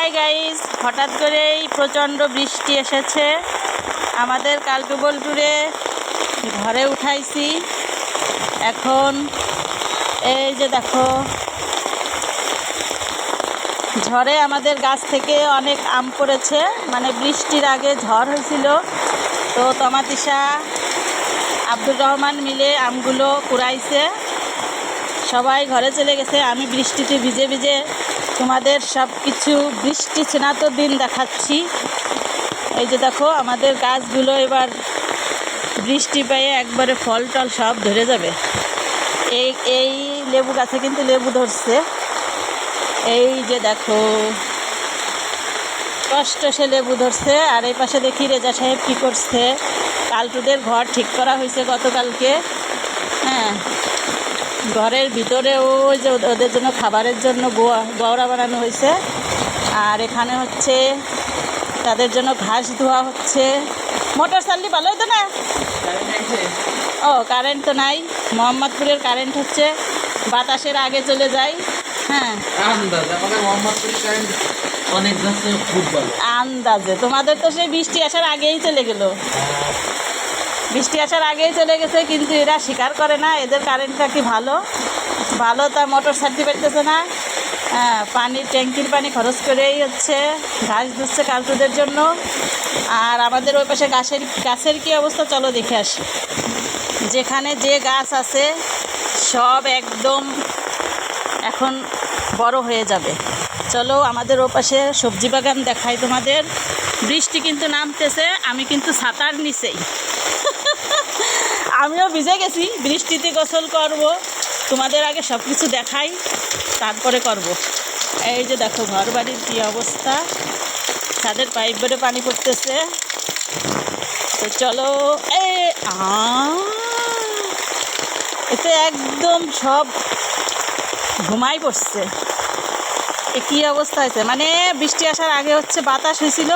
Hi guys হঠাৎ করেই প্রচণ্ড বৃষ্টি এসেছে। আমাদের কালটু বল্টুরে ঘরে উঠাইছি। এখন এই যে দেখো, ঝড়ে আমাদের গাছ থেকে অনেক আম পড়েছে। মানে বৃষ্টির আগে ঝড় হয়েছিল। তো তমাতিসা আব্দুর রহমান মিলে আমগুলো কুড়াইছে। সবাই ঘরে চলে গেছে। আমি বৃষ্টিতে ভিজে ভিজে তোমাদের সব কিছু বৃষ্টি তো দিন দেখাচ্ছি। এই যে দেখো, আমাদের গাছগুলো এবার বৃষ্টি পেয়ে একবারে ফল টল সব ধরে যাবে। এই এই লেবু গাছে কিন্তু লেবু ধরছে। এই যে দেখো কষ্ট সে লেবু ধরছে। আর এই পাশে দেখি রেজা সাহেব কী করছে। কালটুদের ঘর ঠিক করা হয়েছে গতকালকে। হ্যাঁ ঘরের ভিতরে ওই যে ওদের- জন্য খাবারের জন্য গোয়া বানানো হয়েছে। আর এখানে হচ্ছে তাদের জন্য ঘাস ধোয়া হচ্ছে। মোটর চাললি ভালো হতো না? ও কারেন্ট তো নাই। মোহাম্মদপুরের কারেন্ট হচ্ছে। বাতাসের আগে চলে যায়। হ্যাঁ। আন্দাজ তোমাদের তো সেই বৃষ্টি আসার আগেই চলে গেল। বৃষ্টি আসার আগেই চলে গেছে, কিন্তু এরা স্বীকার করে না। এদের কারেন্টটা কি ভালো? ভালো তা মোটর ছাড়তে পারতেছে না। হ্যাঁ পানির ট্যাঙ্কির পানি খরচ করেই হচ্ছে। ঘাস ধুচ্ছে কালটুদের জন্য। আর আমাদের ওই পাশে গাছের গাছের কী অবস্থা? চলো দেখে আসি। যেখানে যে গাছ আছে, সব একদম এখন বড় হয়ে যাবে। চলো আমাদের ওপাশে সবজি বাগান দেখাই তোমাদের। বৃষ্টি কিন্তু নামতেছে, আমি কিন্তু ছাতার নিচেই। আমিও ভিজে গেছি, বৃষ্টিতে গোসল করব, তোমাদের আগে সব কিছু দেখাই, তারপরে করব। এই যে দেখো ঘর বাড়ির কী অবস্থা? ছাদের পাইপ বেড়ে পানি পড়তেছে। তো চলো, এ এতে একদম সব ঘুমাই পড়ছে। কী অবস্থা হয়েছে? মানে বৃষ্টি আসার আগে হচ্ছে বাতাস হয়েছিল।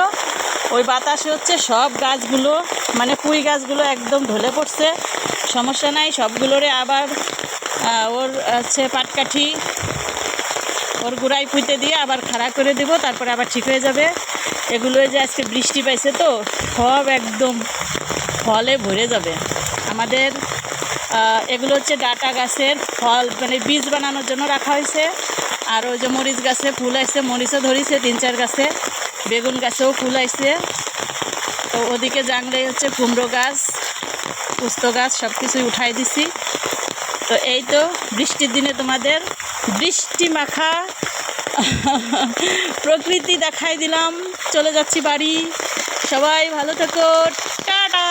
ওই বাতাসে হচ্ছে সব গাছগুলো মানে পুঁই গাছগুলো একদম ঢলে পড়ছে। সমস্যা নাই, সবগুলোরে আবার ওর হচ্ছে পাটকাঠি, ওর গুড়াই পুঁতে দিয়ে আবার খাড়া করে দেব, তারপরে আবার ঠিক হয়ে যাবে। এগুলো যে আজকে বৃষ্টি পাইছে তো, সব একদম ফলে ভরে যাবে। আমাদের এগুলো হচ্ছে ডাটা গাছের ফল মানে বীজ বানানোর জন্য রাখা হয়েছে। আর ওই যে মরিচ গাছে ফুল আসছে, মরিচও ধরিছে, তিন চার গাছে। বেগুন গাছেও ফুল আসছে। তো ওদিকে জানলে হচ্ছে কুমড়ো গাছ, পুস্ত গাছ সব কিছুই উঠাই দিছি। তো এই তো বৃষ্টির দিনে তোমাদের বৃষ্টি মাখা প্রকৃতি দেখাই দিলাম। চলে যাচ্ছি বাড়ি। সবাই ভালো থেকো। টাটা!